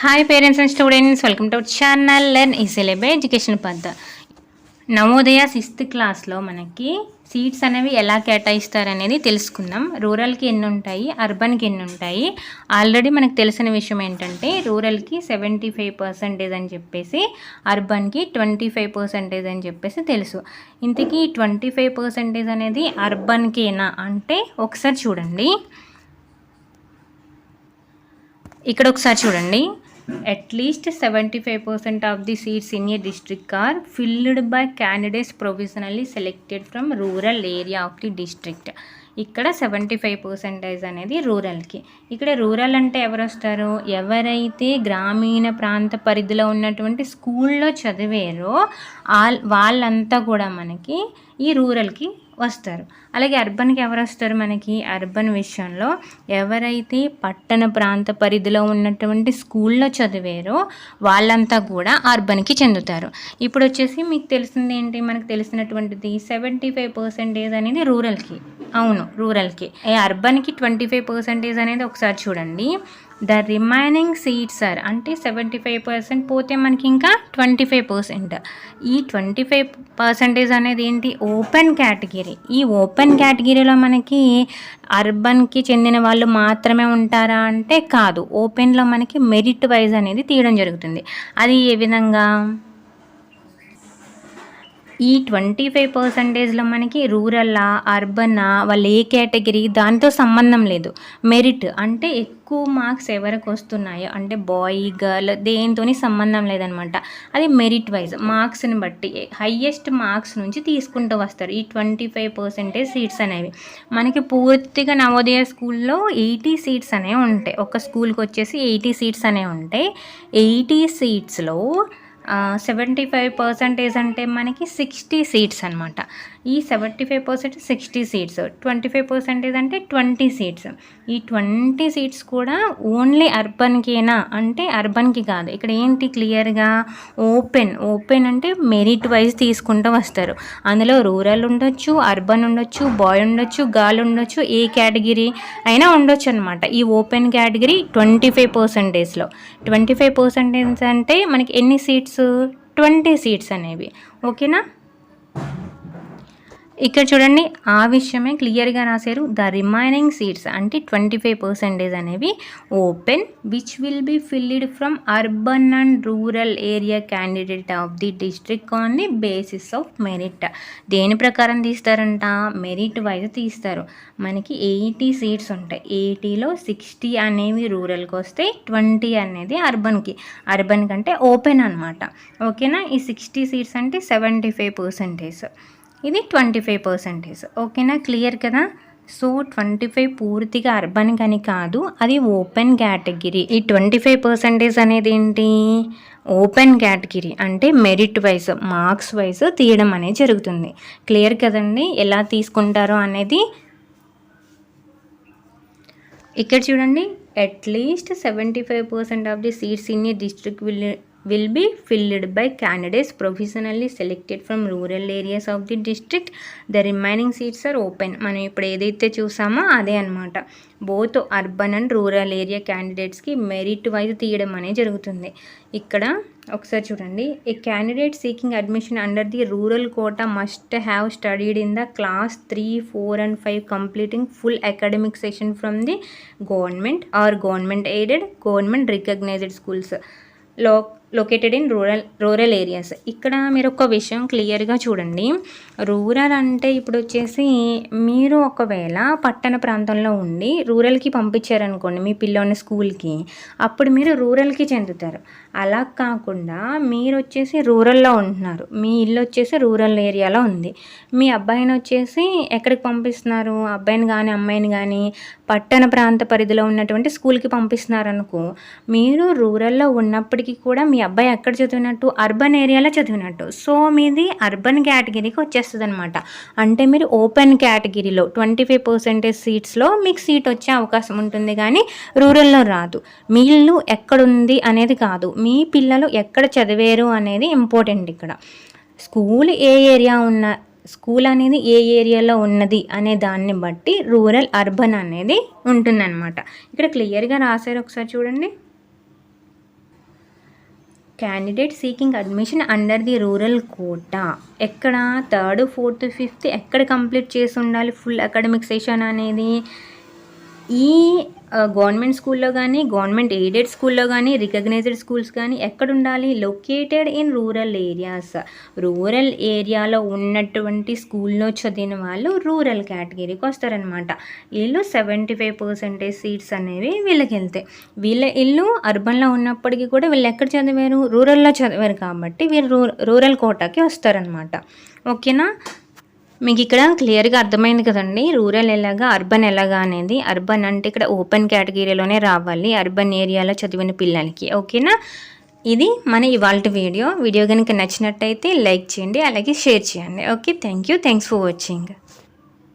Hi parents and students welcome to channel learn ఈ by education పద్ధ Navodaya sixth క్లాస్లో మనకి సీట్స్ అనేవి ఎలా కేటాయిస్తారనేది తెలుసుకుందాం. రూరల్కి ఎన్ని ఉంటాయి అర్బన్కి ఎన్ని ఉంటాయి ఆల్రెడీ మనకు తెలిసిన విషయం ఏంటంటే రూరల్కి సెవెంటీ ఫైవ్ పర్సెంటేజ్ అని చెప్పేసి అర్బన్కి ట్వంటీ ఫైవ్ పర్సెంటేజ్ అని చెప్పేసి తెలుసు. ఇంతకీ ట్వంటీ ఫైవ్ పర్సెంటేజ్ అనేది అర్బన్కేనా అంటే ఒకసారి చూడండి. ఇక్కడ ఒకసారి చూడండి. At least seventy five percent of the seats in a district are filled by candidates professionally selected from rural area of the district ఇక్కడ సెవెంటీ ఫైవ్ పర్సెంటేజ్ అనేది రూరల్కి ఇక్కడ రూరల్ అంటే ఎవరు వస్తారు? ఎవరైతే గ్రామీణ ప్రాంత పరిధిలో ఉన్నటువంటి స్కూల్లో చదివారో వాళ్ళంతా కూడా మనకి ఈ రూరల్కి వస్తారు. అలాగే అర్బన్కి ఎవరు వస్తారు మనకి? అర్బన్ విషయంలో ఎవరైతే పట్టణ ప్రాంత పరిధిలో ఉన్నటువంటి స్కూల్లో చదివారో వాళ్ళంతా కూడా అర్బన్కి చెందుతారు. ఇప్పుడు వచ్చేసి మీకు తెలిసింది ఏంటి? మనకు తెలిసినటువంటిది సెవెంటీ ఫైవ్ పర్సెంటేజ్ అనేది రూరల్కి అవును రూరల్కి అర్బన్కి ట్వంటీ ఫైవ్ పర్సెంటేజ్ అనేది ఒకసారి చూడండి. ద రిమైనింగ్ సీట్స్ ఆర్ అంటే సెవెంటీ ఫైవ్ పర్సెంట్ పోతే మనకి ఇంకా ట్వంటీ ఫైవ్ పర్సెంట్ ఈ ట్వంటీ ఫైవ్ పర్సెంటేజ్ అనేది ఏంటి? ఓపెన్ కేటగిరీ ఈ ఓపెన్ కేటగిరీలో మనకి అర్బన్కి చెందిన వాళ్ళు మాత్రమే ఉంటారా అంటే కాదు. ఓపెన్లో మనకి మెరిట్ వైజ్ అనేది తీయడం జరుగుతుంది. అది ఏ విధంగా? ఈ ట్వంటీ ఫైవ్ పర్సంటేజ్లో మనకి రూరల్ అర్బనా వాళ్ళు ఏ కేటగిరీ దాంతో సంబంధం లేదు. మెరిట్ అంటే ఎక్కువ మార్క్స్ ఎవరికి వస్తున్నాయో అంటే బాయ్ గర్ల్ దేనితోని సంబంధం లేదనమాట. అది మెరిట్ వైజ్ మార్క్స్ని బట్టి హయ్యెస్ట్ మార్క్స్ నుంచి తీసుకుంటూ వస్తారు ఈ ట్వంటీ ఫైవ్ పర్సెంటేజ్ సీట్స్ అనేవి. మనకి పూర్తిగా నవోదయ స్కూల్లో ఎయిటీ సీట్స్ అనేవి ఉంటాయి. ఒక స్కూల్కి వచ్చేసి ఎయిటీ సీట్స్ అనేవి ఉంటాయి. ఎయిటీ సీట్స్లో సెవెంటీ ఫైవ్ పర్సంటేజ్ అంటే మనకి సిక్స్టీ సీట్స్ అనమాట ఈ seventy five percent sixty seats twenty five percentage అంటే ట్వంటీ సీట్స్ ఈ ట్వంటీ సీట్స్ కూడా ఓన్లీ అర్బన్కేనా? అంటే అర్బన్కి కాదు. ఇక్కడ ఏంటి క్లియర్గా? ఓపెన్. ఓపెన్ అంటే మెరిట్ వైజ్ తీసుకుంటూ వస్తారు. అందులో రూరల్ ఉండొచ్చు అర్బన్ ఉండొచ్చు బాయ్ ఉండొచ్చు గర్ల్ ఉండొచ్చు ఏ కేటగిరీ అయినా ఉండొచ్చు అనమాట ఈ ఓపెన్ కేటగిరీ ట్వంటీ ఫైవ్ పర్సెంటేజ్లో. ట్వంటీ ఫైవ్ పర్సెంటేజ్ అంటే మనకి ఎన్ని సీట్స్ ట్వంటీ సీట్స్ అనేవి. ఓకేనా? ఇక్కడ చూడండి ఆ విషయమే క్లియర్గా రాశారు. ద రిమైనింగ్ సీట్స్ అంటే ట్వంటీ ఫైవ్ పర్సెంటేజ్ అనేవి open which will be filled from urban and rural area candidate of the district on the basis of merit దేని ప్రకారం తీస్తారంట? మెరిట్ వైజ్ తీస్తారు. మనకి ఎయిటీ సీట్స్ ఉంటాయి. ఎయిటీలో సిక్స్టీ అనేవి రూరల్కి వస్తాయి ట్వంటీ అనేది అర్బన్కి. అర్బన్ కంటే ఓపెన్ అనమాట ఓకేనా? ఈ సిక్స్టీ సీట్స్ అంటే సెవెంటీ ఫైవ్ పర్సెంటేజ్. ఇది ట్వంటీ ఫైవ్ పర్సెంటేజ్ ఓకేనా? క్లియర్ కదా? సో ట్వంటీ ఫైవ్ పూర్తిగా అర్బన్ కానీ కాదు అది ఓపెన్ కేటగిరీ ఈ ట్వంటీ ఫైవ్ పర్సెంటేజ్ అనేది ఏంటి? ఓపెన్ కేటగిరీ అంటే మెరిట్ వైజ్ మార్క్స్ వైజ్ తీయడం అనేది జరుగుతుంది. క్లియర్ కదండి? ఎలా తీసుకుంటారో అనేది ఇక్కడ చూడండి. At least seventy five percent of the seats in a district will will be filled by candidates professionally selected from rural areas of the district. The remaining seats are open. మనం ఇప్పుడు ఏదైతే చూసామో అదే అనమాట both urban and rural area క్యాండిడేట్స్కి merit wise తీయడం అనేది జరుగుతుంది. ఇక్కడ ఒకసారి చూడండి. A candidate seeking admission under the rural quota must have studied in the class three four and five completing full academic session from the government or government aided government recognised స్కూల్స్లో located in rural rural areas ఇక్కడ మీరు ఒక విషయం క్లియర్గా చూడండి. Rural అంటే ఇప్పుడు వచ్చేసి మీరు ఒకవేళ పట్టణ ప్రాంతంలో ఉండి రూరల్కి పంపించారనుకోండి మీ పిల్లోని స్కూల్కి అప్పుడు మీరు రూరల్కి చెందుతారు. అలా కాకుండా మీరు వచ్చేసి రూరల్లో ఉంటున్నారు. మీ ఇల్లు వచ్చేసి రూరల్ ఏరియాలో ఉంది. మీ అబ్బాయిని వచ్చేసి ఎక్కడికి పంపిస్తున్నారు? అబ్బాయిని కానీ అమ్మాయిని కానీ పట్టణ ప్రాంత పరిధిలో ఉన్నటువంటి స్కూల్కి పంపిస్తున్నారు అనుకో మీరు రూరల్లో ఉన్నప్పటికీ కూడా మీ అబ్బాయి ఎక్కడ చదివినట్టు? అర్బన్ ఏరియాలో చదివినట్టు. సో మీది అర్బన్ కేటగిరీకి వచ్చేస్తుంది అనమాట అంటే మీరు ఓపెన్ కేటగిరీలో ట్వంటీ ఫైవ్ పర్సెంటేజ్ సీట్స్లో మీకు సీట్ వచ్చే అవకాశం ఉంటుంది కానీ రూరల్లో రాదు. మీ ఇల్లు ఎక్కడుంది అనేది కాదు. మీ పిల్లలు ఎక్కడ చదివారు అనేది ఇంపార్టెంట్ ఇక్కడ. స్కూల్ ఏ ఏరియా ఉన్న స్కూల్ అనేది ఏ ఏరియాలో ఉన్నది అనే దాన్ని బట్టి రూరల్ అర్బన్ అనేది ఉంటుందన్నమాట. ఇక్కడ క్లియర్గా రాశారు ఒకసారి చూడండి. Candidate seeking admission under the rural quota ఎక్కడ? థర్డ్ ఫోర్త్ ఫిఫ్త్ ఎక్కడ కంప్లీట్ చేసి ఉండాలి? ఫుల్ అకాడమిక్ సెషన్ అనేది ఈ గవర్నమెంట్ స్కూల్లో కానీ గవర్నమెంట్ ఎయిడెడ్ స్కూల్లో కానీ రికగ్నైజ్డ్ స్కూల్స్ కానీ ఎక్కడ ఉండాలి located in rural areas. Rural ఏరియాలో ఉన్నటువంటి స్కూల్లో చదివిన వాళ్ళు రూరల్ కేటగిరీకి వస్తారనమాట వీళ్ళు సెవెంటీ ఫైవ్ పర్సెంటేజ్ సీట్స్ అనేవి వీళ్ళకి వెళ్తాయి వీళ్ళ ఇల్లు అర్బన్లో ఉన్నప్పటికీ కూడా వీళ్ళు ఎక్కడ చదివారు? రూరల్లో చదివారు కాబట్టి వీళ్ళు రూరల్ కోటాకి వస్తారనమాట ఓకేనా? మీకు ఇక్కడ క్లియర్గా అర్థమైంది కదండి. రూరల్ ఎలాగా అర్బన్ ఎలాగా అనేది. అర్బన్ అంటే ఇక్కడ ఓపెన్ కేటగిరీలోనే రావాలి. అర్బన్ ఏరియాలో చదివిన పిల్లలకి. ఓకేనా? ఇది మన ఇవాళ వీడియో. వీడియో కనుక నచ్చినట్టయితే లైక్ చేయండి అలాగే షేర్ చేయండి. Okay? Thank you thanks for watching.